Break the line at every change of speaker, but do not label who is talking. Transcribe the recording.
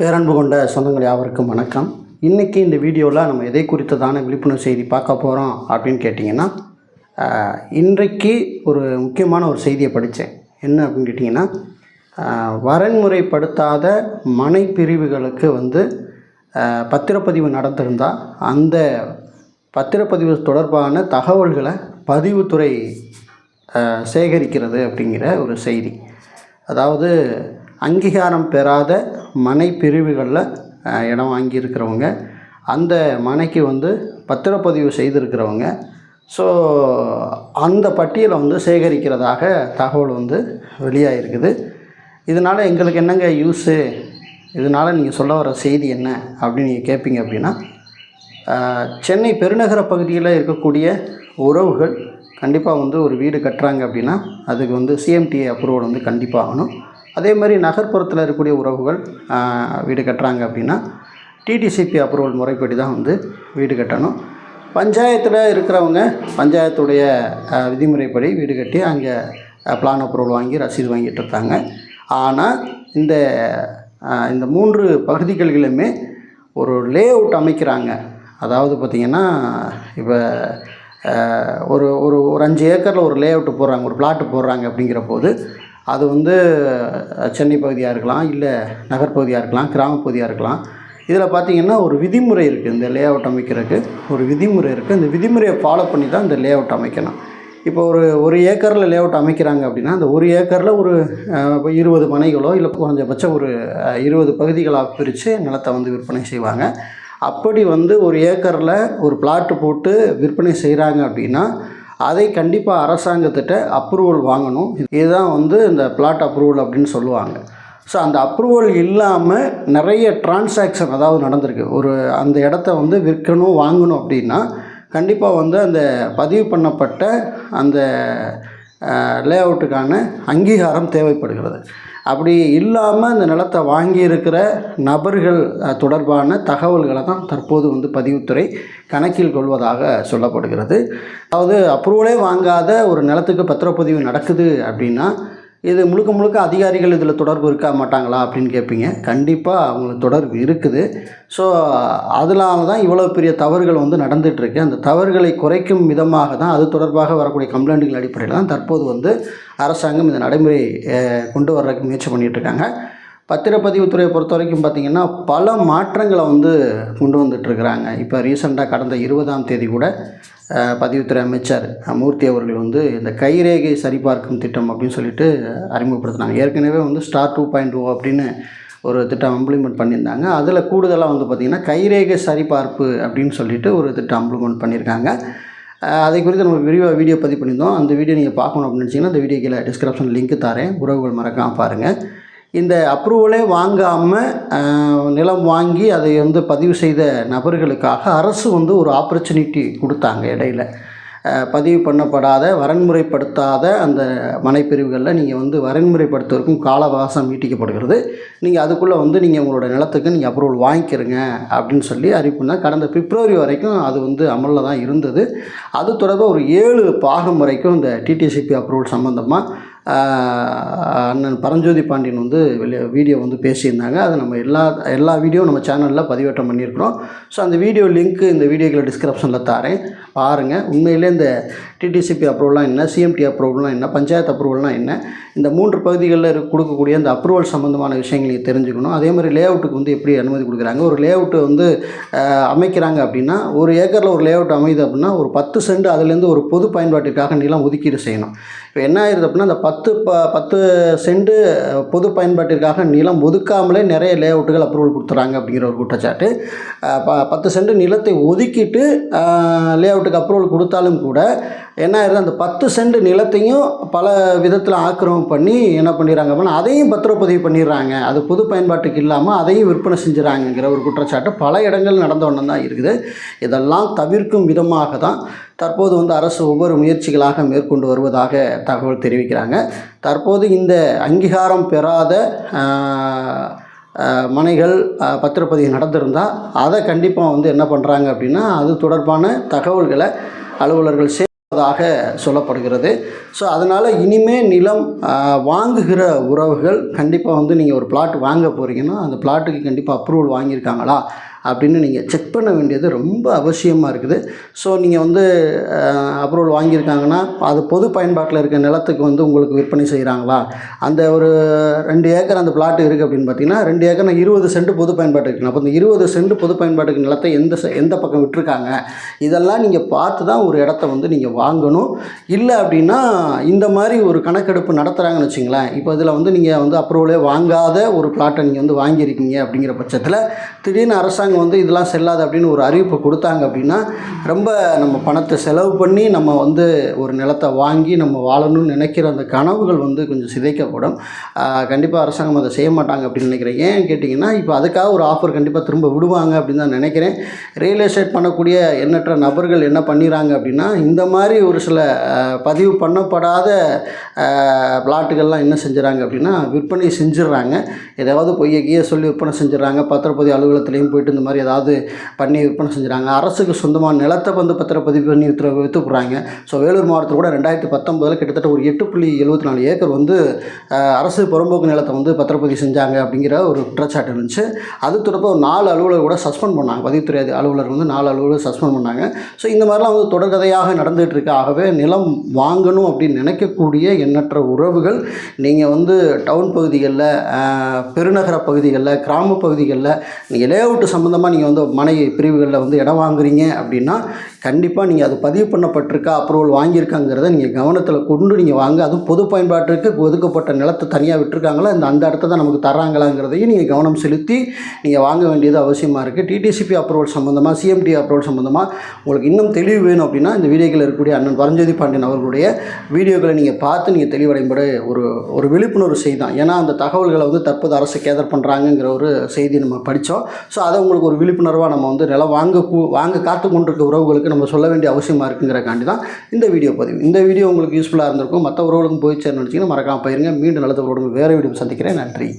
பேரன்பு கொண்ட சொந்தங்கள் யாவருக்கும் வணக்கம். இன்றைக்கி இந்த வீடியோவில் நம்ம எதை குறித்ததான விழிப்புணர்வு செய்தி பார்க்க போகிறோம் அப்படின்னு கேட்டிங்கன்னா இன்றைக்கு ஒரு முக்கியமான ஒரு செய்தியை படித்தேன் என்ன அப்படின்னு கேட்டிங்கன்னா வரன்முறைப்படுத்தாத மனை பிரிவுகளுக்கு வந்து பத்திரப்பதிவு நடந்திருந்தால் அந்த பத்திரப்பதிவு தொடர்பான தகவல்களை பதிவுத்துறை சேகரிக்கிறது அப்படிங்கிற ஒரு செய்தி. அதாவது அங்கீகாரம் பெறாத மனை பிரிவுகளில் இடம் வாங்கியிருக்கிறவங்க. அந்த மனைக்கு வந்து பத்திரப்பதிவு செய்திருக்கிறவங்க. ஸோ அந்த பட்டியலை வந்து சேகரிக்கிறதாக தகவல் வந்து வெளியாகிருக்குது இதனால் எங்களுக்கு என்னங்க யூஸு இதனால் நீங்கள் சொல்ல வர செய்தி என்ன அப்படின்னு நீங்கள் கேட்பீங்க அப்படின்னா சென்னை பெருநகர பகுதியில் இருக்கக்கூடிய உறவுகள் கண்டிப்பாக வந்து ஒரு வீடு கட்டுறாங்க அப்படின்னா அதுக்கு வந்து சிஎம்டிஏ அப்ரூவல் வந்து கண்டிப்பாக ஆகணும். அதே மாதிரி நகர்ப்புறத்தில் இருக்கக்கூடிய உறவுகள் வீடு கட்டுறாங்க அப்படின்னா டிடிசிபி அப்ரூவல் முறைப்படி தான் வந்து வீடு கட்டணும். பஞ்சாயத்தில் இருக்கிறவங்க பஞ்சாயத்துடைய விதிமுறைப்படி வீடு கட்டி அங்கே பிளான் அப்ரூவல் வாங்கி ரசீது வாங்கிட்டு இருக்காங்க. ஆனால் இந்த இந்த மூன்று பகுதிகளிலுமே ஒரு லே அவுட் அமைக்கிறாங்க. அதாவது பார்த்திங்கன்னா இப்போ ஒரு ஒரு ஒரு அஞ்சு ஏக்கரில் ஒரு லே அவுட்டு போடுறாங்க ஒரு பிளாட்டு போடுறாங்க அப்படிங்கிற போது அது வந்து சென்னை பகுதியாக இருக்கலாம் இல்லை நகர்ப்பகுதியாக இருக்கலாம் கிராமப்பகுதியாக இருக்கலாம். இதில் பார்த்திங்கன்னா ஒரு விதிமுறை இருக்குது இந்த லே அவுட் அமைக்கிறதுக்கு ஒரு விதிமுறை இருக்குது இந்த விதிமுறையை ஃபாலோ பண்ணி தான் இந்த லே அவுட் அமைக்கணும். இப்போ ஒரு ஒரு ஏக்கரில் லே அவுட் அமைக்கிறாங்க அப்படின்னா அந்த ஒரு ஏக்கரில் ஒரு இப்போ இருபது மனைகளோ இல்லை குறைஞ்சபட்சம் ஒரு இருபது பகுதிகளாக பிரித்து நிலத்தை வந்து விற்பனை செய்வாங்க. அப்படி வந்து ஒரு ஏக்கரில் ஒரு பிளாட்டு போட்டு விற்பனை செய்கிறாங்க அப்படின்னா அதை கண்டிப்பாக அரசாங்கத்திட்ட அப்ரூவல் வாங்கணும். இதுதான் வந்து இந்த பிளாட் அப்ரூவல் அப்படின்னு சொல்லுவாங்க. ஸோ அந்த அப்ரூவல் இல்லாமல் நிறைய டிரான்சாக்ஷன் அதாவது நடந்திருக்கு. ஒரு அந்த இடத்த வந்து விற்கணும் வாங்கணும் அப்படின்னா கண்டிப்பாக வந்து அந்த பதிவு பண்ணப்பட்ட அந்த லே அவுட்டுக்கான அங்கீகாரம் தேவைப்படுகிறது. அப்படி இல்லாமல் அந்த நிலத்தை வாங்கியிருக்கிற நபர்கள் தொடர்பான தகவல்களை தான் தற்போது வந்து பதிவுத்துறை கணக்கில் கொள்வதாக சொல்லப்படுகிறது. அதாவது அப்ரூவலே வாங்காத ஒரு நிலத்துக்கு பத்திரப்பதிவு நடக்குது அப்படின்னா இது முழுக்க முழுக்க அதிகாரிகள் இதில் தொடர்பு இருக்க மாட்டாங்களா அப்படின்னு கேட்பீங்க. கண்டிப்பாக அவங்களுக்கு தொடர்பு இருக்குது. ஸோ அதனால தான் இவ்வளோ பெரிய தவறுகள் வந்து நடந்துகிட்ருக்கு அந்த தவறுகளை குறைக்கும் விதமாக தான் அது தொடர்பாக வரக்கூடிய கம்ப்ளைண்ட்டுகள் அடிப்படையில் தான் தற்போது வந்து அரசாங்கம் இந்த நடைமுறை கொண்டு வர்றதுக்கு முயற்சி பண்ணிகிட்ருக்காங்க பத்திரப்பதிவுத்துறையை பொறுத்த வரைக்கும் பார்த்திங்கன்னா பல மாற்றங்களை வந்து கொண்டு வந்துட்டுருக்குறாங்க இப்போ ரீசெண்டாக கடந்த இருபதாம் தேதி கூட பதிவுத்துறை அமைச்சர் மூர்த்தி அவர்கள் வந்து இந்த கைரேகை சரிபார்க்கும் திட்டம் அப்படின்னு சொல்லிட்டு அறிமுகப்படுத்தினாங்க. ஏற்கனவே வந்து ஸ்டார் டூ பாயிண்ட் டூ அப்படின்னு ஒரு திட்டம் இம்ப்ளிமெண்ட் பண்ணியிருந்தாங்க. அதில் கூடுதலாக வந்து பார்த்திங்கன்னா கைரேகை சரிபார்ப்பு அப்படின்னு சொல்லிட்டு ஒரு திட்டம் இம்ப்ளிமெண்ட் பண்ணியிருக்காங்க. அதை குறித்து நம்ம விரிவாக வீடியோ பதிவு பண்ணியிருந்தோம். அந்த வீடியோ நீங்கள் பார்க்கணும் அப்படின்னு நினச்சிங்கன்னா அந்த வீடியோ கீழே டிஸ்கிரிப்ஷன் லிங்க் தரேன். உறவுகள் மறக்காம பாருங்கள் இந்த அப்ரூவலே வாங்காமல் நிலம் வாங்கி அதை வந்து பதிவு செய்த நபர்களுக்காக அரசு வந்து ஒரு ஆப்பர்ச்சுனிட்டி கொடுத்தாங்க இடையில. பதிவு பண்ணப்படாத வரன்முறைப்படுத்தாத அந்த மனைப்பிரிவுகளில் நீங்கள் வந்து வரன்முறைப்படுத்துவதற்கும் கால அவகாசம் நீட்டிக்கப்படுகிறது. நீங்கள் அதுக்குள்ளே வந்து நீங்கள் உங்களோட நிலத்துக்கு நீங்கள் அப்ரூவல் வாங்கிக்கிறங்க அப்படின்னு சொல்லி அறிவிப்புனா கடந்த பிப்ரவரி வரைக்கும் அது வந்து அமலில் தான் இருந்தது. அது தொடர்பாக ஒரு ஏழு பாகம் வரைக்கும் இந்த டிடிசிபி அப்ரூவல் சம்மந்தமாக அண்ணன் பரஞ்சோதி பாண்டியன் வந்து வெளியே வீடியோ வந்து பேசியிருந்தாங்க. அதை நம்ம எல்லா எல்லா வீடியோ நம்ம சேனலில் பதிவேற்றம் பண்ணியிருக்கிறோம். ஸோ அந்த வீடியோ லிங்க்கு இந்த வீடியோக்களை டிஸ்கிரிப்ஷனில் தாரேன். பாருங்கள் உண்மையிலே இந்த டிடிசிபி அப்ரூவல்லாம் என்ன? சிஎம்டி அப்ரூவல்லாம் என்ன? பஞ்சாயத்து அப்ரூவல்லாம் என்ன? இந்த மூன்று பகுதிகளில் இருக்க- கொடுக்கக்கூடிய அந்த அப்ரூவல் சம்மந்தமான விஷயங்களை தெரிஞ்சுக்கணும். அதே மாதிரி லே அவுட்டுக்கு வந்து எப்படி அனுமதி கொடுக்குறாங்க? ஒரு லே அவுட்டு வந்து அமைக்கிறாங்க அப்படின்னா ஒரு ஏக்கரில் ஒரு லே அவுட் அமையுது அப்படின்னா ஒரு பத்து சென்ட் அதுலேருந்து ஒரு பொது பயன்பாட்டிற்காக நிலம் ஒதுக்கீடு செய்யணும். இப்போ என்ன ஆயிருது அப்படின்னா அந்த பத்து ப பத்து சென்ட் பொது பயன்பாட்டிற்காக நிலம் ஒதுக்காமலே நிறைய லே அவுட்டுகள் அப்ரூவல் கொடுத்துறாங்க அப்படிங்கிற ஒரு குற்றச்சாட்டு. ப பத்து சென்ட் நிலத்தை ஒதுக்கிட்டு லே அவுட்டுக்கு அப்ரூவல் கொடுத்தாலும் கூட என்ன ஆயிருது? அந்த பத்து சென்ட் நிலத்தையும் பல விதத்தில் ஆக்கிரமம் பண்ணி என்ன பண்ணிடுறாங்க அப்படின்னா அதையும் பத்திரப்பதிவு பண்ணிடுறாங்க. அது பொது பயன்பாட்டுக்கு இல்லாமல் அதையும் விற்பனை செஞ்சுறாங்கங்கிற ஒரு குற்றச்சாட்டு பல இடங்கள் நடந்த ஒன்று தான் இருக்குது. இதெல்லாம் தவிர்க்கும் விதமாக தான் தற்போது வந்து அரசு ஒவ்வொரு முயற்சிகளாக மேற்கொண்டு வருவதாக தகவல் தெரிவிக்கிறாங்க. தற்போது இந்த அங்கீகாரம் பெறாத மனைகள் பத்திரப்பதிவு நடந்திருந்தால் அதை கண்டிப்பாக வந்து என்ன பண்ணுறாங்க அப்படின்னா அது தொடர்பான தகவல்களை அலுவலர்கள் சே இருப்பதாக சொல்லப்படுகிறது. ஸோ அதனால் இனிமேல் நிலம் வாங்குகிற உறவுகள் கண்டிப்பாக வந்து நீங்கள் ஒரு பிளாட் வாங்க போகிறீங்கன்னா அந்த பிளாட்டுக்கு கண்டிப்பாக அப்ரூவல் வாங்கியிருக்காங்களா? அப்படின்னு நீங்கள் செக் பண்ண வேண்டியது ரொம்ப அவசியமாக இருக்குது. ஸோ நீங்கள் வந்து அப்ரூவல் வாங்கியிருக்காங்கன்னா அது பொது பயன்பாட்டில் இருக்க நிலத்துக்கு வந்து உங்களுக்கு விற்பனை செய்கிறாங்களா அந்த ஒரு ரெண்டு ஏக்கர் அந்த பிளாட் இருக்குது அப்படின்னு பார்த்தீங்கன்னா ரெண்டு ஏக்கர் நான் இருபது சென்ட் பொது பயன்பாட்டு இருக்குது அப்போ இந்த இருபது சென்ட் பொது பயன்பாட்டுக்கு நிலத்தை எந்த செ- எந்த பக்கம் விட்டுருக்காங்க? இதெல்லாம் நீங்கள் பார்த்து தான் ஒரு இடத்த வந்து நீங்கள் வாங்கணும். இல்லை அப்படின்னா இந்த மாதிரி ஒரு கணக்கெடுப்பு நடத்துகிறாங்கன்னு வச்சிங்களேன் இப்போ இதில் வந்து நீங்கள் வந்து அப்ரூவலே வாங்காத ஒரு பிளாட்டை நீங்கள் வந்து வாங்கியிருக்கீங்க அப்படிங்கிற பட்சத்தில் திடீர்னு அரசாங்கம் வந்து இதெல்லாம் செல்லாது அப்படின்னு ஒரு அறிவிப்பு கொடுத்தாங்க அப்படின்னா ரொம்ப நம்ம பணத்தை செலவு பண்ணி நம்ம வந்து ஒரு நிலத்தை வாங்கி நம்ம வாழணும்னு நினைக்கிற அந்த கனவுகள் வந்து கொஞ்சம் சிதைக்கப்படும். கண்டிப்பாக அரசாங்கம் அதை செய்ய மாட்டாங்க அப்படின்னு நினைக்கிறேன். ஏன் கேட்டிங்கன்னா இப்போ அதுக்காக ஒரு ஆஃபர் கண்டிப்பாக திரும்ப விடுவாங்க அப்படின்னு தான் நினைக்கிறேன். ரியல் எஸ்டேட் பண்ணக்கூடிய எண்ணற்ற நபர்கள் என்ன பண்ணிடுறாங்க அப்படின்னா இந்த மாதிரி ஒரு சில பதிவு பண்ணப்படாத பிளாட்டுகள்லாம் என்ன செஞ்சுறாங்க அப்படின்னா விற்பனை செஞ்சிடுறாங்க ஏதாவது பொய்ய கீய சொல்லி விற்பனை செஞ்சிடறாங்க பத்திரப்பதிவு அலுவலகத்துலேயும் போயிட்டு இந்த மாதிரி ஏதாவது பண்ணி விற்பனை செஞ்சுறாங்க. அரசுக்கு சொந்தமான நிலத்தை வந்து பத்திரப்பதிவு பண்ணி விற்று விற்று ஸோ வேலூர் மாவட்டத்தில் கூட ரெண்டாயிரத்தி பத்தொம்போதில் கிட்டத்தட்ட ஒரு எட்டு புள்ளி எழுபத்தி நாலு ஏக்கர் வந்து அரசு புறம்போக்கு நிலத்தை வந்து பத்திரப்பதிவு செஞ்சாங்க அப்படிங்கிற ஒரு குற்றச்சாட்டு இருந்துச்சு. அது தொடர்பாக ஒரு நாலு அலுவலர் கூட சஸ்பெண்ட் பண்ணாங்க. பதிவுத்துறை அலுவலர் வந்து நாலு அலுவலர் சஸ்பெண்ட் பண்ணாங்க. ஸோ இந்த மாதிரிலாம் வந்து தொடர்கதையாக நடந்துகிட்டு இருக்கு. ஆகவே நிலம் வாங்கணும் அப்படின்னு நினைக்கக்கூடிய எண்ணற்ற உறவுகள் நீங்கள் வந்து டவுன் பகுதிகளில் பெருநகர பகுதிகளில் கிராம பகுதிகளில் நீங்கள் லேஅவுட் சம்மந்தமாக நீங்கள் வந்து மனை பிரிவுகளில் வந்து இடம் வாங்குறீங்க அப்படின்னா கண்டிப்பாக நீங்கள் அது பதிவு பண்ணப்பட்டிருக்கா அப்ரூவல் வாங்கியிருக்காங்கிறத நீங்கள் கவனத்தில் கொண்டு நீங்கள் வாங்க. அதுவும் பொது பயன்பாட்டிற்கு ஒதுக்கப்பட்ட நிலத்தை தனியாக விட்டுருக்காங்களா? இந்த அந்த இடத்த தான் நமக்கு தராங்களாங்கிறதையும் நீங்கள் கவனம் செலுத்தி நீங்கள் வாங்க வேண்டியது அவசியமாக இருக்குது டிடிசிபி அப்ரூவல் சம்மந்தமாக சிஎம்டி அப்ரூவல் சம்மந்தமாக உங்களுக்கு இன்னும் தெளிவு வேணும் அப்படின்னா இந்த வீடியோக்களில் இருக்கக்கூடிய அண்ணன் பரஞ்சோதி பாண்டியன் அவர்களுடைய வீடியோக்களை நீங்கள் பார்த்து நீங்கள் தெளிவடைபட ஒரு ஒரு விழிப்புணர்வு செய்தி தான். ஏன்னா அந்த தகவல்களை வந்து தற்போது அரசு கேதர் பண்ணுறாங்கங்கிற ஒரு செய்தி நம்ம படித்தோம் ஸோ அதை உங்களுக்கு ஒரு விழிப்புணர்வாக நம்ம வந்து நிலம் வாங்க கூ- வாங்க காத்து கொண்டிருக்க உறவுகளுக்கு நம்ம சொல்ல வேண்டிய அவசியமாக இருக்குங்கிறக்காண்டி தான் இந்த வீடியோ பதிவு. இந்த வீடியோ உங்களுக்கு யூஸ்ஃபுல்லாக இருந்திருக்கும். மற்ற உறவுகளுக்கும் போய் சேரணும் நினச்சிங்கன்னா மறக்காமல் போயிருங்க. மீண்டும் நல்ல வேறு வீடியோ சந்திக்கிறேன். நன்றி.